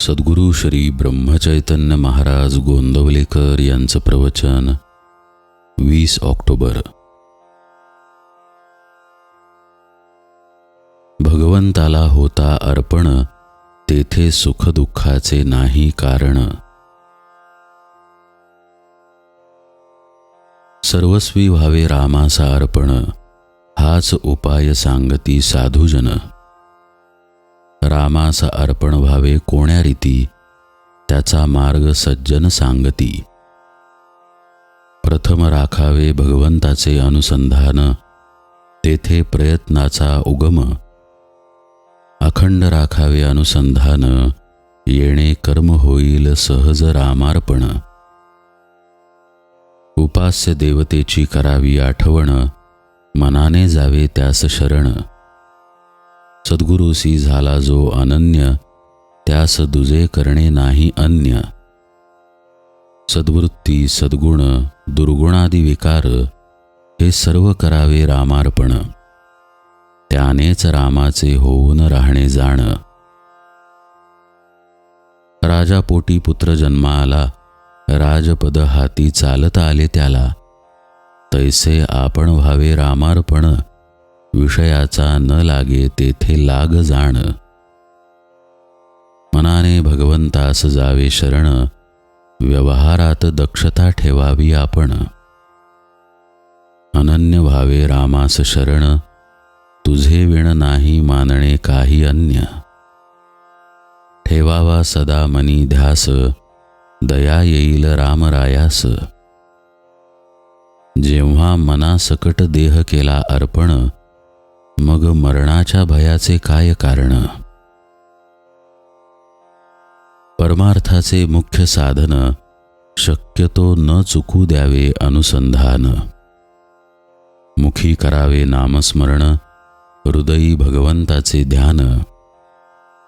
सद्गुरू श्री ब्रह्मचैतन्य महाराज गोंदवलेकर यांचं प्रवचन वीस ऑक्टोबर. भगवंताला होता अर्पण तेथे सुखदुःखाचे नाही कारण. सर्वस्वी व्हावे रामाचा अर्पण हाच उपाय सांगती साधुजन. रामास अर्पण व्हावे कोण्या रीती? त्याचा मार्ग सज्जन सांगती. प्रथम राखावे भगवंताचे अनुसंधान. तेथे प्रयत्नाचा उगम. अखंड राखावे अनुसंधान. येणे कर्म होईल सहज रामार्पण. उपास्य देवतेची करावी आठवण. मनाने जावे त्यास शरण. सद्गुरूसी झाला जो अनन्य त्यास दुजे करणे नाही अन्य. सद्वृत्ती सद्गुण दुर्गुणादी विकार हे सर्व करावे रामार्पण. त्यानेच रामाचे होऊन राहणे जाण. राजापोटी पुत्र जन्मा आला राजपद हाती चालता आले त्याला. तैसे आपण व्हावे रामार्पण. विषयाचा न लागे तेथे लाग जाण. मनाने भगवंतास जावे शरण व्यवहारात दक्षता ठेवावी आपण. अनन्य व्हावे रामास शरण तुझे विण नाही मानणे काही अन्य. ठेवावा सदा मनी ध्यास दया येईल रामरायास जेव्हा मनासकट देह केला अर्पण मग मरणाच्या भयाचे काय कारण? परमार्थाचे मुख्य साधन शक्यतो न चुकू द्यावे अनुसंधान. मुखी करावे नामस्मरण हृदयी भगवंताचे ध्यान.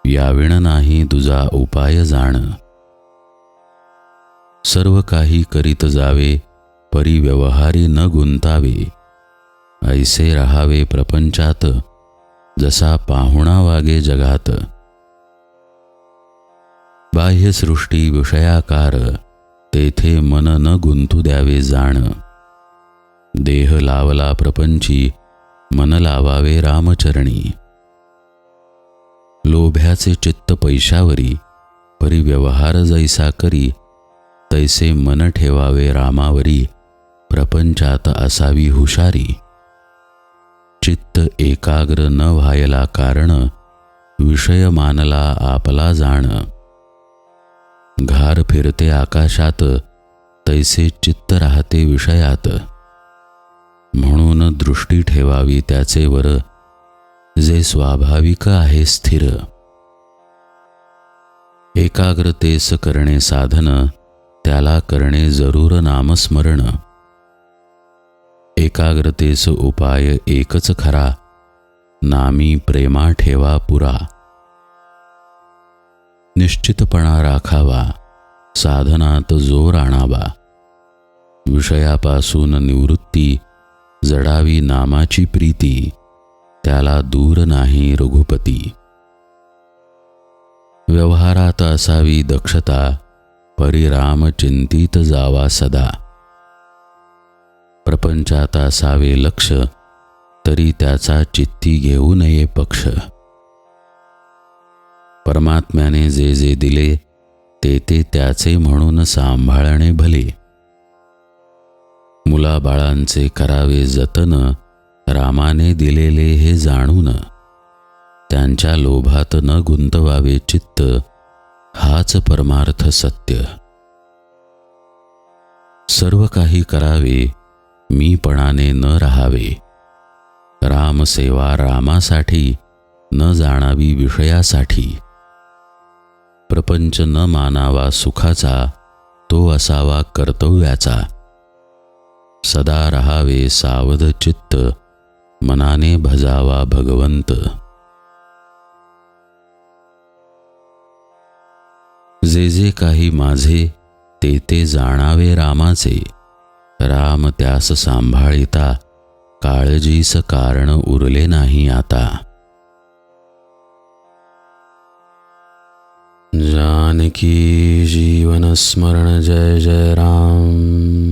याविण नाही तुझा उपाय जाण. सर्व काही करीत जावे परी व्यवहारी न गुंतावे. ऐसे राहावे प्रपंचात जसा पाहुणा वागे जगात. बाह्यसृष्टी विषयाकार तेथे मन न गुंतू द्यावे जाण. देह लावला प्रपंची मन लावावे रामचरणी. लोभ्याचे चित्त पैशावरी परी व्यवहार जैसा करी तैसे मन ठेवावे रामावरी प्रपंचात असावी हुशारी. चित्त एकाग्र न व्हायला कारण विषय मानला आपला जाण. घार फिरते आकाशात तैसे चित्त राहते विषयात. म्हणून दृष्टी ठेवावी त्याचे वर जे स्वाभाविक आहे स्थिर. एकाग्रतेस करणे साधन त्याला करणे जरूर नामस्मरण. एकाग्रतेस उपाय एकच खरा. नामी प्रेमा ठेवा पुरा. निश्चितपणा राखावा. साधनात जोर आणावा. विषयापासून निवृत्ती जडावी नामाची प्रीती त्याला दूर नाही रघुपती. व्यवहारात असावी दक्षता परिराम चिंतित जावा सदा. प्रपंचात असावे लक्ष तरी त्याचा चित्ती घेऊ नये पक्ष. परमात्म्याने जे जे दिले ते ते त्याचे म्हणून सांभाळणे भले. मुलाबाळांचे करावे जतन रामाने दिलेले हे जाणून. त्यांच्या लोभात न गुंतवावे चित्त हाच परमार्थ सत्य. सर्व काही करावे मीपणाने न राहावे. रामसेवा रामासाठी न जाणावी विषयासाठी. प्रपंच न मानावा सुखाचा तो असावा कर्तव्याचा. सदा रहावे सावध चित्त मनाने भजावा भगवंत. जे जे काही माझे ते ते जाणावे रामाचे. काम त्यास सांभाळिता. काळजीस कारण उरले नाही आता. जानकी जीवनस्मरण जय जय राम.